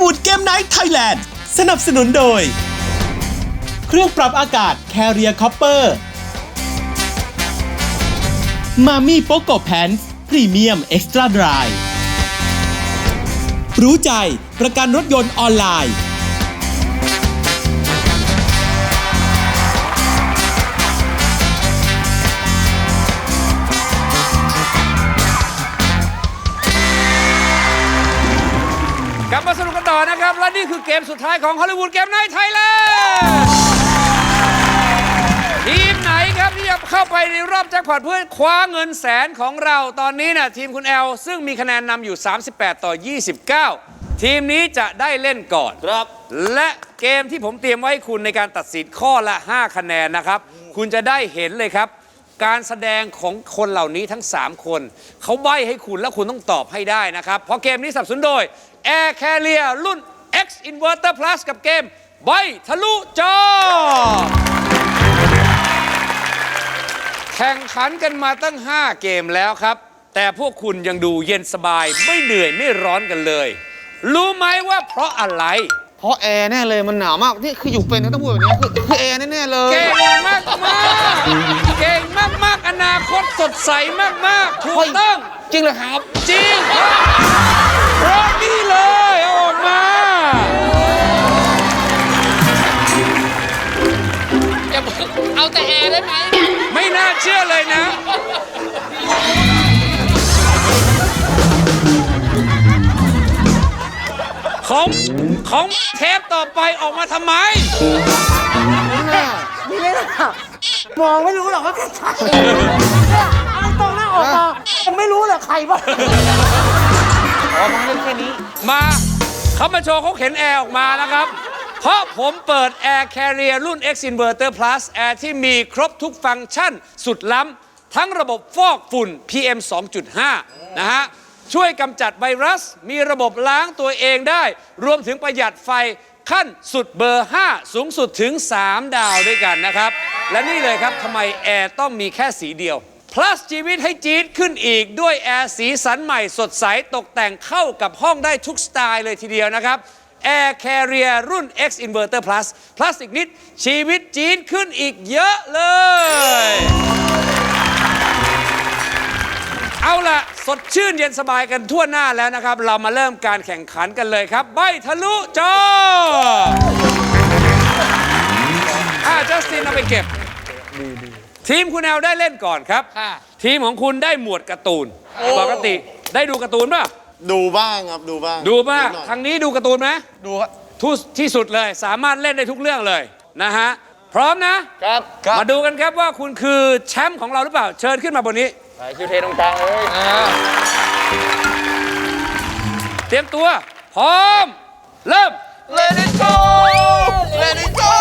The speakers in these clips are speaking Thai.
วูดเกมไนท์ไทยแลนด์สนับสนุนโดย เครื่องปรับอากาศ Carrier Copper มามี่โปโกแพนส์พรีเมียมเอ็กซ์ตร้าดรายรู้ใจประกันรถยนต์ออนไลน์ มสุดท้ายของฮอลลีวูดเกมไนท์ไทยแลนด์ทีมไหนครับที่จะเข้าไปในรอบแจ็คพอตเพื่อคว้าเงินแสนของเราตอนนี้นะทีมคุณแอล ซึ่งมีคะแนนนำอยู่ 38 ต่อ 29 ทีมนี้จะได้เล่นก่อน ครับ และเกมที่ผมเตรียมไว้ให้คุณในการตัดสินข้อละ 5 คะแนนนะครับ คุณจะได้เห็นเลยครับ การแสดงของคนเหล่านี้ทั้ง 3 คน เขาใบ้ให้คุณแล้วคุณต้องตอบให้ได้นะครับ เพราะเกมนี้สนับสนุนโดย Air Carrier รุ่น X Inverter Plus กับเกมใบทะลุจอ แข่งขันกันมาตั้ง 5 เกมแล้วครับ แต่พวกคุณยังดูเย็นสบายไม่เหนื่อยไม่ร้อนกันเลย รู้ไหมว่าเพราะอะไร เพราะแอร์แน่เลยมันหนาวมากนี่คืออยู่เป็นก็ต้องพูดแบบนี้คือคือแอร์แน่ๆเลยเก่งมากมากๆเก่งมากมากๆอนาคตสดใสมากมากๆถูกต้อง จริงเหรอครับ จริงเพราะนี่เลย เอาแต่แอร์ได้ไหมไม่น่าเชื่อเลยนะ ของของเทปต่อไปออกมาทำไมนี่เลยนะมองไม่รู้หรอกว่าเป็นใครเนี่ยเอาตรงหน้าออกมาผมไม่รู้หรอกใครบ้างมาเขามาโชว์เขาเข็นแอร์ออกมานะครับ เพราะผมเปิด Air Carrier รุ่น X Inverter Plus แอร์ที่มีครบทุกฟังก์ชันสุดล้ำ ทั้งระบบฟอกฝุ่น PM 2.5 นะฮะ ช่วยกำจัดไวรัส มีระบบล้างตัวเองได้ รวมถึงประหยัดไฟขั้นสุดเบอร์ 5 สูงสุดถึง 3 ดาวด้วยกันนะครับ และนี่เลยครับทำไมแอร์ต้องมีแค่สีเดียว plus ชีวิตให้จี๊ดขึ้นอีกด้วยแอร์สีสันใหม่สดใส ตกแต่งเข้ากับห้องได้ทุกสไตล์เลยทีเดียวนะครับ Air Carrier รุ่น X Inverter Plus Plus อีกนิด ชีวิตจี๊ดขึ้นอีกเยอะเลย เอาล่ะ สดชื่นเย็นสบายกันทั่วหน้าแล้วนะครับ เรามาเริ่มการแข่งขันกันเลยครับ ใบทะลุจออ่าจัสตินเอาไปเก็บ ทีมคุณแอลได้เล่นก่อนครับค่ะทีมของคุณได้หมวดการ์ตูน ปกติได้ดูการ์ตูนป่ะ ดูบ้างครับดูบ้างดูบ้างนิหน่อยทางนี้ดูการ์ตูนไหมดูครับทุที่สุดเลย สามารถเล่นได้ทุกเรื่องเลยนะฮะ พร้อมนะ ครับมาดูกันครับว่าคุณคือแชมป์ของเราหรือเปล่า เชิญขึ้นมาบนนี้คิวเทตรงกลางเลยเตรียมตัว พร้อม เริ่ม Let it go Let it go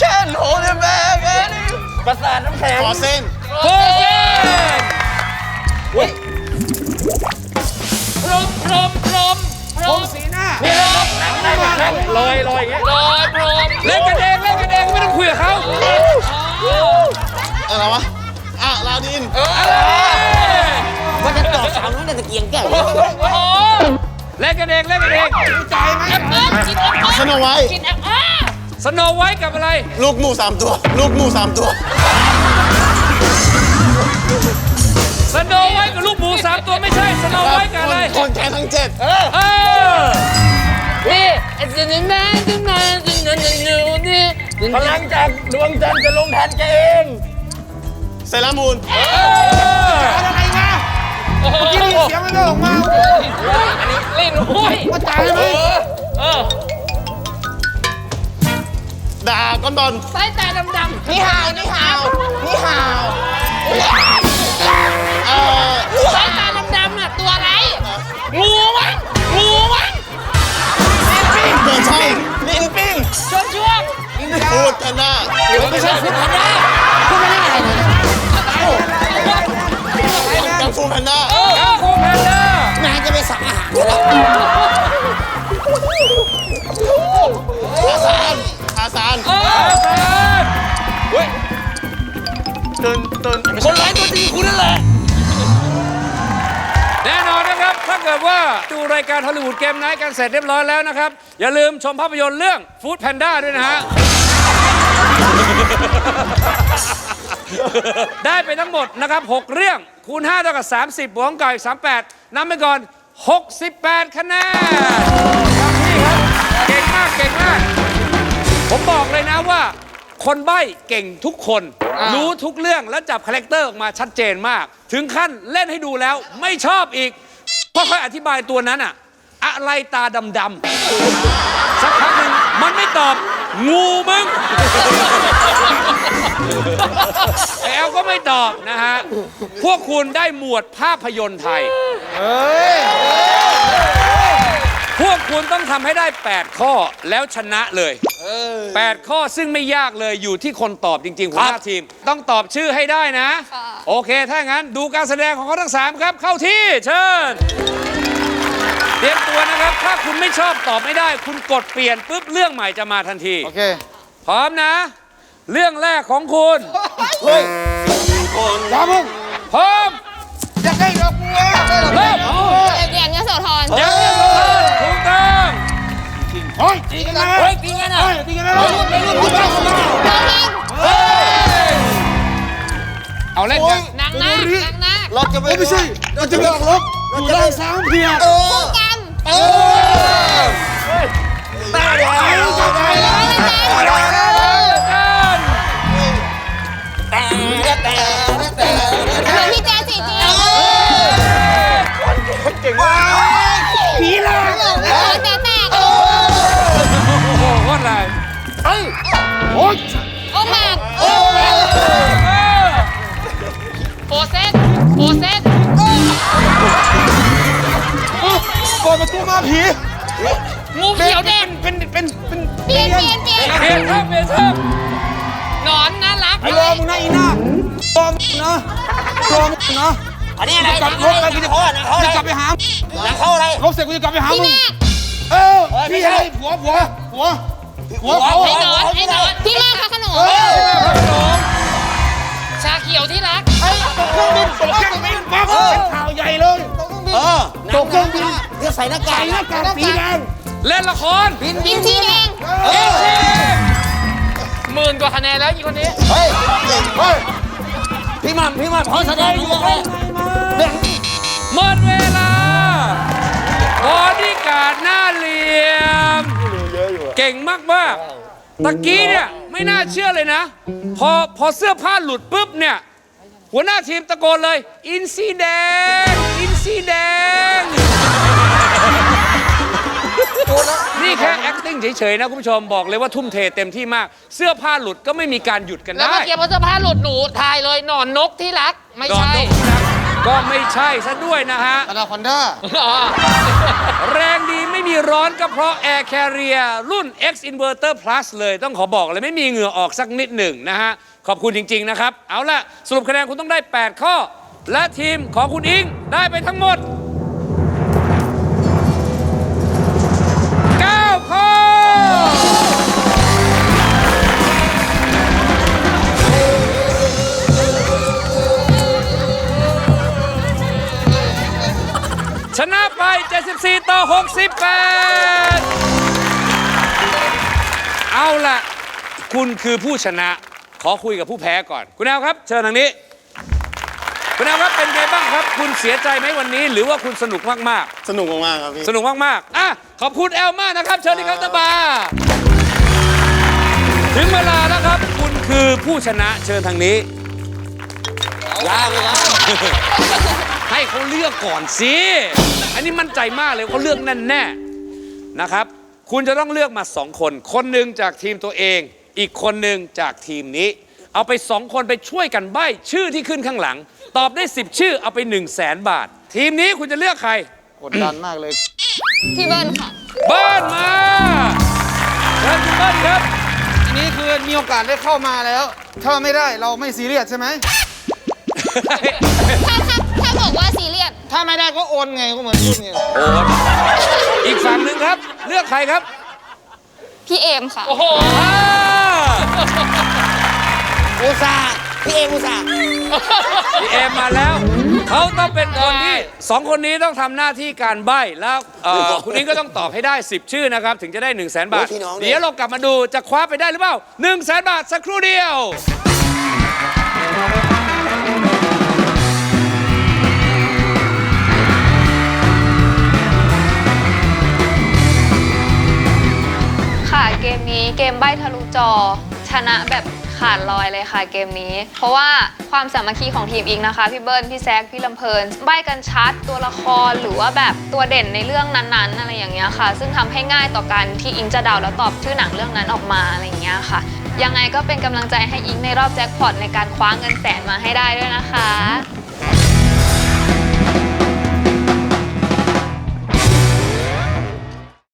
Can't hold it back any ประสาทน้ำแข็งขอเส้นโฟ ลอยลอยอย่างเงี้ยลอยพรมเล่นกันเองเล่นกันเองไม่ต้องคุยกับเขาอะไรวะอะลาดินว่าจะต่อสาวนั่นแต่ตะเกียงแก้วโอ้โหเล่นกันเองเล่นกันเองแอปเปิ้ลกินแอปเปิ้ลสโนไวท์กินแอปเปิ้ลสโนไวท์กับอะไร ลูกหมูสามตัว ลูกหมูสามตัวสโนไวท์กับลูกหมูสามตัวไม่ใช่สโนไวท์กับอะไรคนแทนทั้งเจ็ดเออ พลังจากดวงจันทร์จะลงแทนแกเองเซรามูนเอออะไรมาเมื่อกี้มีเสียงมันก็ออกมาเล่นโอ้ยว่าตายไหมเออดาก้อนบอลสายตาดำนี่ฮาวนี่ฮาวนี่ฮาว ฟุตบอลได้ฟุตบอลได้อะไรเนี่ยกังฟูแพนด้ากังฟูแพนด้านายจะไปสั่งอาหารแล้วอาซานอาซานอาซานตื่นตื่นคนร้ายตัวจริงคุณนั่นแหละแน่นอนนะครับ ถ้าเกิดกิดว่าดูรายการฮอลลีวูดเกมไนท์กันเสร็จเรียบร้อยแล้วนะครับ อย่าลืมชมภาพยนตร์เรื่องฟู้ดแพนด้าด้วยนะฮะ ได้ไปทั้งหมดนะครับ 6 เรื่อง คูณ5เท่ากับ 30 บวกกับอีก38นำไปก่อน 68 คะแนนครับพี่ครับ เก่งมาก เก่งมาก ผมบอกเลยนะว่า คนใบ้เก่งทุกคน รู้ทุกเรื่องและจับคาแรคเตอร์ออกมาชัดเจนมาก ถึงขั้นเล่นให้ดูแล้วไม่ชอบอีกก็ค่อยอธิบายตัวนั้นอะอะไรตาดำๆสักพักหนึ่งมันไม่ตอบ งูมึงไอแอลก็ไม่ตอบนะฮะ พวกคุณได้หมวดภาพยนตร์ไทย พวกคุณต้องทำให้ได้ 8 ข้อแล้วชนะเลย 8 ข้อซึ่งไม่ยากเลยอยู่ที่คนตอบจริงๆหัวหน้าทีม ต้องตอบชื่อให้ได้นะ โอเค ถ้างั้นดูการแสดงของเขาทั้ง 3 ครับ เข้าที่เชิญ เตรียมตัวนะครับ ถ้าคุณไม่ชอบตอบไม่ได้ คุณกดเปลี่ยนปุ๊บเรื่องใหม่จะมาทันที โอเค พร้อมนะ เรื่องแรกของคุณอย่ามึงพร้อม อยากได้ดอกบัวเริ่ม เดียนยโสธรยังยังถูกต้องเฮ้ยตีกันนะเฮ้ยตีกันนะเฮ้ยตีกันนะรุ่นรุ่นรุ่นรุ่นน้องพิงเฮ้ยเอาเล่นกันนางนาคนางนาคเราจะไม่ใช่ เราจะไม่ออกรบเราจะได้สามเพียผู้ กรรมตายแล้วตายแล้ เป็นเปลี่ยนเปลี่ยนเปลี่ยนเปลี่ยนครับเปลี่ยนครับหนอนน่ารักไอ้รอมึงนะอีน่ารอมึงนะรอมึงนะอันนี้อะไรกลับรถไปกูจะจะกลับไปหาหนังเข้าอะไรรถเสร็จกูจะกลับไปหาพี่มึงแม่เออพี่อะไรผัวผัวผัวผัวเขาไอ้หนอนไอ้หนอนพี่แม่พระโขนงชาเขียวที่รักตกเครื่องบินตกเครื่องบินปั๊บเป็นข่าวใหญ่เลยตกเครื่องบินเดี๋ยวใส่หน้ากากใส่หน้ากากสีแดง เล่นละครบินสีแดงหมื่นกว่าคะแนนแล้วอีกคนนี้ เฮ้ยเฮ้ยพี่หม่ำพี่หม่ำเขาแสดงอยู่ไงหมดเวลาบอดี้การ์ดหน้าเหลี่ยม เก่งมากมากๆตะกี้เนี่ยไม่น่าเชื่อเลยนะ พอพอเสื้อผ้าหลุดปุ๊บเนี่ย หัวหน้าทีมตะโกนเลย อินซีแดง อินซีแดง นี่แค่ acting เฉยๆนะคุณผู้ชมบอกเลยว่าทุ่มเทเต็มที่มาก เสื้อผ้าหลุดก็ไม่มีการหยุดกันแล้วได้เมื่อกี้พอเสื้อผ้าหลุดหนูทายเลยหนอนนกที่รัก ไม่ดอนใช่นกนะก็ไม่ใช่ซะด้วยนะฮะ อนาคอนด้าอ๋อแรงดีไม่มีร้อนก็เพราะ Air Carrier รุ่น X Inverter Plus เลยต้องขอบอกเลยไม่มีเหงื่อออกสักนิดหนึ่งนะฮะ ขอบคุณจริง ๆ นะครับ เอาล่ะ สรุปคะแนนคุณต้องได้ 8 ข้อ และทีมของคุณอิงได้ไปทั้งหมด 74ต่อ 68 เอาล่ะ คุณคือผู้ชนะ ขอคุยกับผู้แพ้ก่อน คุณแอลครับ เชิญทางนี้ คุณแอลครับ เป็นไงบ้างครับ คุณเสียใจไหมวันนี้ หรือว่าคุณสนุกมาก สนุกมากๆครับพี่ ๆ สนุกมาก ๆ อะ ขอบคุณแอลมากนะครับ เชิญที่เคาน์เตอร์บาร์ถึงเวลาแล้วครับ คุณคือผู้ชนะ เชิญทางนี้ ยากเลยครับ ให้เขาเลือกก่อนสิ อันนี้มั่นใจมากเลยเขาเลือกแน่แน่ๆนะครับ คุณจะต้องเลือกมาสองคน คนหนึ่งจากทีมตัวเอง อีกคนหนึ่งจากทีมนี้ เอาไปสองคนไปช่วยกันใบ้ชื่อที่ขึ้นข้างหลัง ตอบได้ 10 ชื่อเอาไป 1 0 0 0 0แสนบาท ทีมนี้คุณจะเลือกใครกดดันมากเลย พี่เบิ้ลค่ะบ้านมาเชิญคุณเบิ้ลครับทีนี้คือมีโอกาสได้เข้ามาแล้ว ถ้าไม่ได้เราไม่ซีเรียสใช่ไหม ถ้าถ้าถ้าบอกว่าซีเรียส ถ้าไม่ได้ก็โอนไงก็เหมือนยุ่นไงโอ้อีกฝั่งหนึ่งครับ เลือกใครครับ พี่เอมค่ะ โอ้โหอ่าอุตส่าห์พี่เอมุสาพี่เอมมาแล้ว เขาต้องเป็นคนที่สองคนนี้ต้องทำหน้าที่การใบ้แล้วเอ่อคุณนิ้งก็ต้องตอบให้ได้ 10 ชื่อนะครับ ถึงจะได้ 1 0 0 0 0แบาท เดี๋ยวเรากลับมาดูจะคว้าไปได้หรือเปล่า 1 0 0 0 0แบาทสักครู่เดียว เกมนี้เกมใบ้ทะลุจอ ชนะแบบขาดลอยเลยค่ะเกมนี้ เพราะว่าความสามัคคีของทีมอิงนะคะ พี่เบิ้ลพี่แซกพี่ลำเพลินใบ้กันชัดตัวละครหรือว่าแบบตัวเด่นในเรื่องนั้นๆอะไรอย่างเงี้ยค่ะ ซึ่งทำให้ง่ายต่อการที่อิงจะเดาแล้วตอบชื่อหนังเรื่องนั้นออกมาอะไรอย่างเงี้ยค่ะ ยังไงก็เป็นกำลังใจให้อิงในรอบแจ็คพอตในการคว้าเงินแสนมาให้ได้ด้วยนะคะ